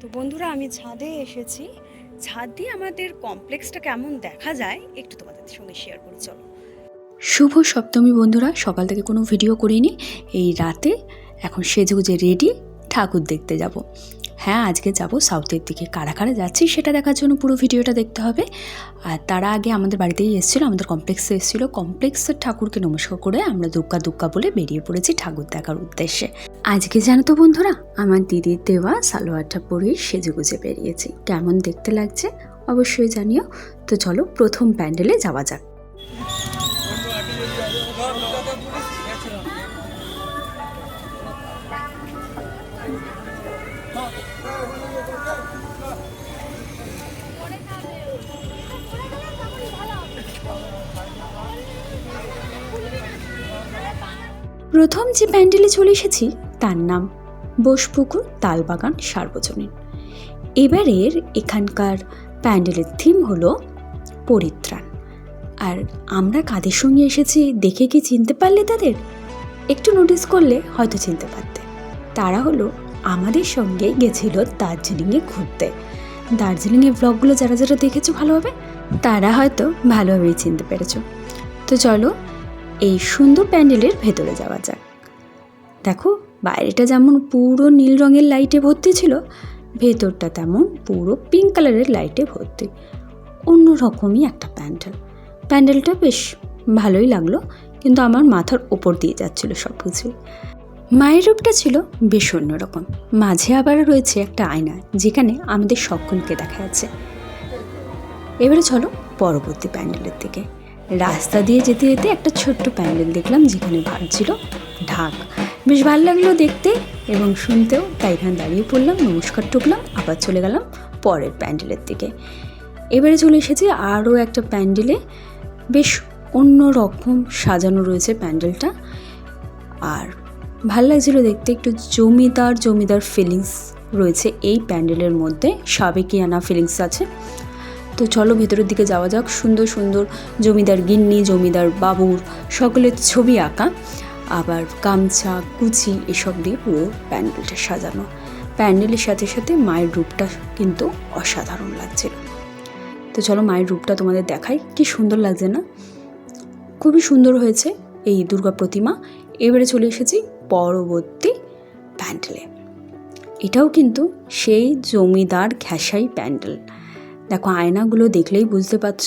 তো বন্ধুরা, আমি ছাদে এসেছি। ছাদ দিয়ে আমাদের কমপ্লেক্সটা কেমন দেখা যায় একটু তোমাদের সঙ্গে শেয়ার করি, চলো। শুভ সপ্তমী বন্ধুরা, সকাল থেকে কোনো ভিডিও করিনি। এই রাতে এখন সেজগুজে রেডি ঠাকুর দেখতে যাব। হ্যাঁ আজকে যাব সাউথের দিকে। কারা কারা যাচ্ছি সেটা দেখার জন্য পুরো ভিডিওটা দেখতে হবে। আর তারা আগে আমাদের বাড়িতেই এসেছিল, আমাদের কমপ্লেক্সে এসেছিল। কমপ্লেক্সের ঠাকুরকে নমস্কার করে আমরা দুগ্গা দুগ্গা বলে বেরিয়ে পড়েছি ঠাকুর দেখার উদ্দেশ্যে। আজকে জানো তো বন্ধুরা, আমার দিদির দেওয়া সালোয়ারটা পরেই সেজেগুজে বেরিয়েছি। কেমন দেখতে লাগছে অবশ্যই জানিও। তো চলো প্রথম প্যান্ডেলে যাওয়া যাক। প্রথম যে প্যান্ডেলে চলে এসেছি, তার নাম বোসপুকুর তালবাগান সার্বজনীন। এবারের এখানকার প্যান্ডেলের থিম হলো পরিত্রাণ। আর আমরা কাদের সঙ্গে এসেছি দেখে কি চিনতে পারলে তাদের? একটু নোটিস করলে হয়তো চিনতে পারতে। তারা হলো আমাদের সঙ্গে গেছিল দার্জিলিংয়ে ঘুরতে। দার্জিলিংয়ের ব্লগগুলো যারা যারা দেখেছ ভালোভাবে, তারা হয়তো ভালোভাবেই চিনতে পেরেছ। তো চলো এই সুন্দর প্যান্ডেলের ভেতরে যাওয়া যাক। দেখো, বাইরেটা যেমন পুরো নীল রঙের লাইটে ভর্তি ছিল, ভেতরটা তেমন পুরো পিঙ্ক কালারের লাইটে ভর্তি। অন্য রকমই একটা প্যান্ডেল। প্যান্ডেলটা বেশ ভালোই লাগল, কিন্তু আমার মাথার ওপর দিয়ে যাচ্ছিল সব কিছুই মায়ের রূপটা ছিল বেশ অন্যরকম মাঝে আবার রয়েছে একটা আয়না, যেখানে আমাদের সকলকে দেখা যাচ্ছে। এবারে চলো পরবর্তী প্যান্ডেলের দিকে। রাস্তা দিয়ে যেতে যেতে একটা ছোট্ট প্যান্ডেল দেখলাম, যেখানে ভাবছিল ঢাক। বেশ ভালো লাগল দেখতে এবং শুনতেও, তাই এখানে দাঁড়িয়ে পড়লাম, নমস্কার টুকলাম আবার চলে গেলাম পরের প্যান্ডেলের দিকে। এবারে চলে এসেছি আরও একটা প্যান্ডেলে। বেশ অন্য রকম সাজানো রয়েছে প্যান্ডেলটা। আর ভালো লাগছিল দেখতে, একটু জমিদার জমিদার ফিলিংস রয়েছে এই প্যান্ডেলের মধ্যে। সাবেকিয়ানা ফিলিংস আছে। তো চলো ভেতরের দিকে যাওয়া যাক। সুন্দর সুন্দর জমিদার গিন্নি, জমিদার বাবুর সকলের ছবি আঁকা। আবার গামছা, কুচি এসব দিয়ে পুরো প্যান্ডেলটা সাজানো। প্যান্ডেলের সাথে সাথে মায়ের রূপটা কিন্তু অসাধারণ লাগছিল। তো চলো মায়ের রূপটা তোমাদের দেখাই। কি সুন্দর লাগছে না? খুবই সুন্দর হয়েছে এই দুর্গা প্রতিমা। এবারে চলে এসেছি পরবর্তী প্যান্ডেলে। এটাও কিন্তু সেই জমিদার ঘ্যাসাই প্যান্ডেল। দেখো, আয়নাগুলো দেখলেই বুঝতে পারছ।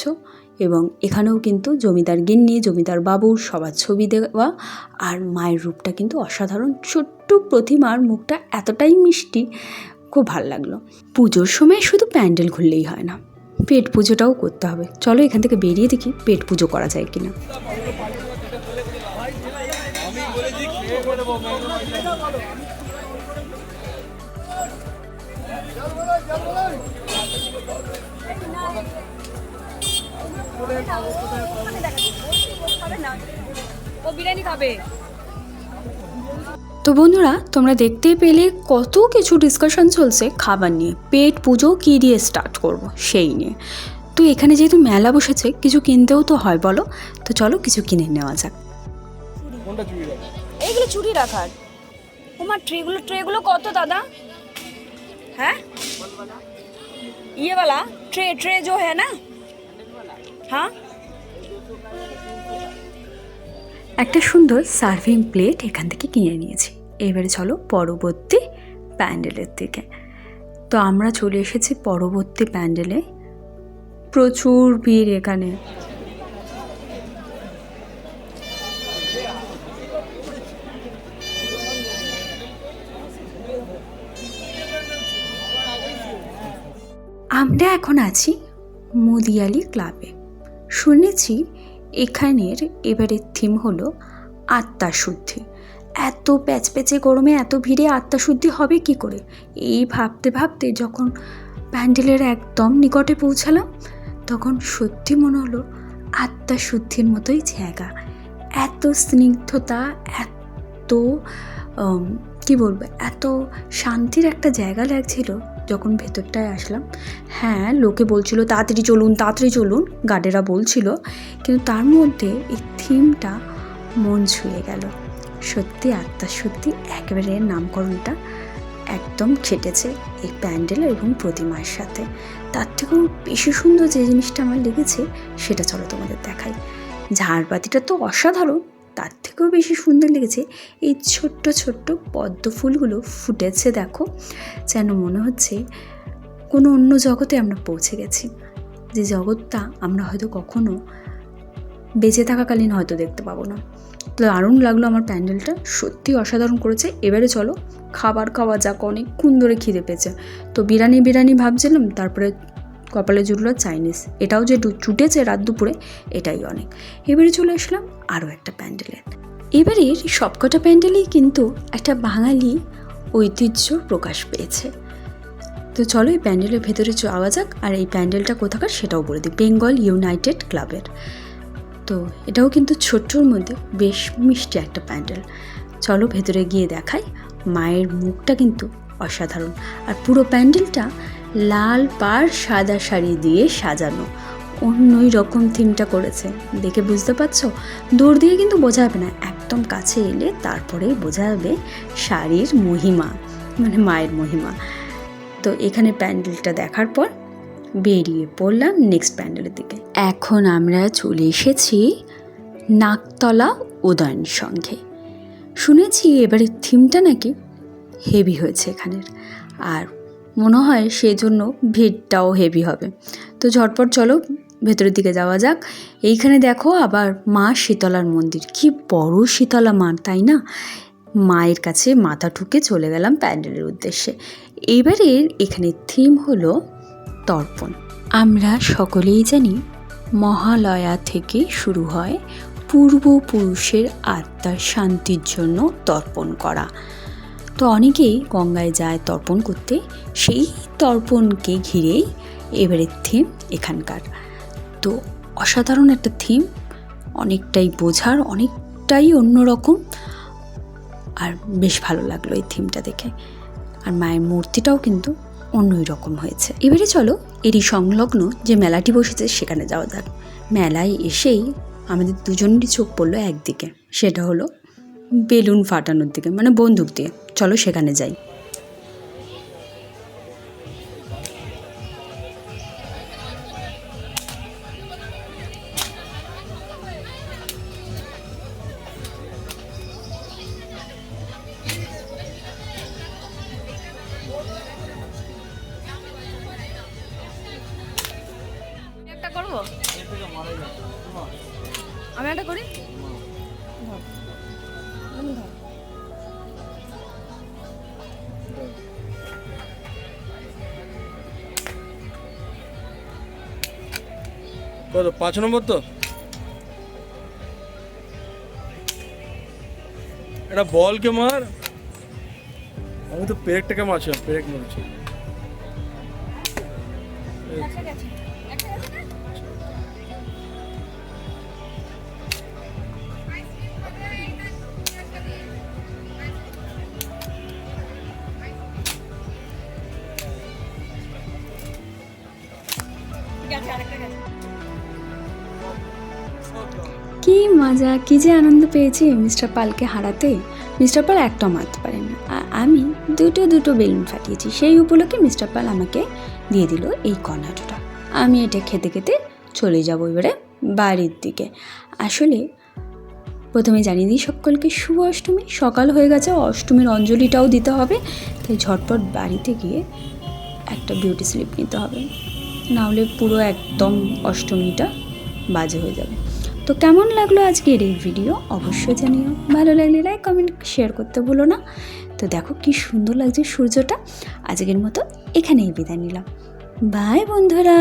এবং এখানেও কিন্তু জমিদার গিন্নি, জমিদার বাবুর সবার ছবি দেওয়া আর মায়ের রূপটা কিন্তু অসাধারণ। ছোট্ট প্রতিমার মুখটা এতটাই মিষ্টি, খুব ভালো লাগল। পুজোর সময় শুধু প্যান্ডেল ঘুরলেই হয় না, পেট পুজোটাও করতে হবে। চলো এখান থেকে বেরিয়ে দেখি পেট পুজো করা যায় কিনা। তো বন্ধুরা তোমরা দেখতে পেলে কত কিছু ডিসকাশন চলছে খাবার নিয়ে। পেট পুজো কী দিয়ে স্টার্ট করব সেই নিয়ে। তো এখানে যেহেতু মেলা বসেছে কিছু কিনতেও তো হয় বলো? তো চলো কিছু কিনে নেওয়া যাক। এইগুলো চুরি রাখার। তোমার ট্রেগুলো ট্রেগুলো কত দাদা? হ্যাঁ? ইয়েওয়ালা? ট্রে ট্রে জো হ্যাঁ না? একটা সুন্দর সার্ভিং প্লেট এখান থেকে কিনে নিয়েছি। এবারে চলো পরবর্তী প্যান্ডেলের দিকে। তো আমরা চলে এসেছি পরবর্তী প্যান্ডেলে। প্রচুর ভিড় এখানে। আমরা এখন আছি মুদিয়ালি ক্লাবে। শুনেছি এখানের এবারের থিম হলো আত্মাশুদ্ধি। এত প্যাচপ্যাচে গরমে এত ভিড়ে আত্মাশুদ্ধি হবে কি করে? এই ভাবতে ভাবতে যখন প্যান্ডেলের একদম নিকটে পৌঁছালাম, তখন সত্যি মনে হলো আত্মাশুদ্ধির মতোই জায়গা। এত স্নিগ্ধতা, এত কি বলব, এত শান্তির একটা জায়গা লাগছিল যখন ভেতরটায় আসলাম হ্যাঁ লোকে বলছিল, তাড়াতাড়ি চলুন তাড়াতাড়ি চলুন। গার্ডেরা বলছিল, কিন্তু তার মধ্যে এই থিমটা মন ছুঁয়ে গেল। সত্যি, আত্মা সত্যি একেবারে নামকরণটা একদম খেটেছে এই প্যান্ডেল এবং প্রতিমার সাথে। তার থেকেও বেশি সুন্দর যে জিনিসটা আমার লেগেছে, সেটা চলো তোমাদের দেখাই। ঝাড়বাতিটা তো অসাধারণ। তার থেকেও বেশি সুন্দর লেগেছে এই ছোট্ট ছোট্ট পদ্ম ফুলগুলো ফুটেছে, দেখো। যেন মনে হচ্ছে কোনো অন্য জগতে আমরা পৌঁছে গেছি। যে জগৎটা আমরা হয়তো কখনো বেঁচে থাকাকালীন হয়তো দেখতে পাবো না। তো দারুণ লাগল আমার প্যান্ডেলটা, সত্যি অসাধারণ করেছে। এবারে চলো, খাবার খাওয়া যাক, অনেকক্ষণ ধরে খিদে পেয়েছে। তো বিরিয়ানি বিরিয়ানি ভাবছিলাম, তারপরে কপালে জুটলো চাইনিজ। এটাও যে চুটেছে রাত দুপুরে, এটাই অনেক। এবারে চলে আসলাম আরও একটা প্যান্ডেলে। এবারের সবকটা প্যান্ডেলেই কিন্তু একটা বাঙালি ঐতিহ্য প্রকাশ পেয়েছে। তো চলো এই প্যান্ডেলের ভেতরে যাওয়া যাক, আর এই প্যান্ডেলটা কোথাকার সেটাও বলে দিই। বেঙ্গল ইউনাইটেড ক্লাবের। তো এটাও কিন্তু ছোট্টর মধ্যে বেশ মিষ্টি একটা প্যান্ডেল। চলো ভেতরে গিয়ে দেখাই, মায়ের মুখটা কিন্তু অসাধারণ। আর পুরো প্যান্ডেলটা লাল পাড় সাদা শাড়ি দিয়ে সাজানো। অন্যই রকম থিমটা করেছে। দেখে বুঝতে পারছ? দূর দিয়ে কিন্তু বোঝা যাবে না। একদম কাছে এলে তারপরেই বোঝা যাবে শাড়ির মহিমা মানে মায়ের মহিমা। তো এখানে প্যান্ডেলটা দেখার পর বেরিয়ে পড়লাম নেক্সট প্যান্ডেলের দিকে। এখন আমরা চলে এসেছি নাকতলা উদয়ন সঙ্গে শুনেছি এবারে থিমটা নাকি হেভি হয়েছে এখানের। আর মনে হয় সেই জন্য ভিড়টাও হেভি হবে। তো ঝটপট চলো ভেতরের দিকে যাওয়া যাক। এইখানে দেখো আবার মা শীতলার মন্দির। কি বড় শীতলা মা তাই না? মায়ের কাছে মাথা ঠুকে চলে গেলাম প্যান্ডেলের উদ্দেশ্যে। এইবারে এখানে থিম হলো তর্পণ। আমরা সকলেই জানি মহালয়া থেকে শুরু হয় পূর্বপুরুষের আত্মার শান্তির জন্য তর্পণ করা। তো অনেকেই গঙ্গায় যায় তর্পণ করতে। সেই তর্পণকে ঘিরেই এবারের থিম এখানকার। তো অসাধারণ একটা থিম অনেকটাই বোঝার, অনেকটাই অন্যরকম। আর বেশ ভালো লাগল এই থিমটা দেখে। আর মায়ের মূর্তিটাও কিন্তু অন্যই রকম হয়েছে। এবারে চলো, এরই সংলগ্ন যে মেলাটি বসেছে সেখানে যাওয়া যাক। মেলায় এসেই আমাদের দুজনেরই চোখ পড়ল একদিকে। সেটা হলো বেলুন ফাটানোর দিকে মানে বন্দুক দিয়ে। চলো সেখানে যাই। আমি একটা করি? ধর। কত পাঁচ নম্বর তো? এটা বলকে মার? আমি তো পেরেকটাকে মারছি পেরেক মারছি। কি মজা, কি যে আনন্দ পেয়েছি মিস্টার পালকে হারাতে। মিস্টার পাল একটাও মারতে পারেন। আর আমি দুটো দুটো বেলুন ফাটিয়েছি। সেই উপলক্ষে মিস্টার পাল আমাকে দিয়ে দিল এই কর্নাটোটা আমি এটা খেতে খেতে চলে যাব এবারে বাড়ির দিকে। আসলে প্রথমে জানিয়ে দিই সকলকে শুভ অষ্টমী। সকাল হয়ে গেছে, অষ্টমীর অঞ্জলিটাও দিতে হবে। তাই ঝটপট বাড়িতে গিয়ে একটা বিউটি স্লিপ নিতে হবে। নাহলে পুরো একদম অষ্টমীটা বাজে হয়ে যাবে। তো কেমন লাগল আজকের এই ভিডিও অবশ্যই জানিও। ভালো লাগলে লাইক কমেন্ট শেয়ার করতে ভুলো না। তো দেখো কি সুন্দর লাগছে সূর্যটা। আজকের মতো এখানেই বিদায় নিলাম। বাই বন্ধুরা!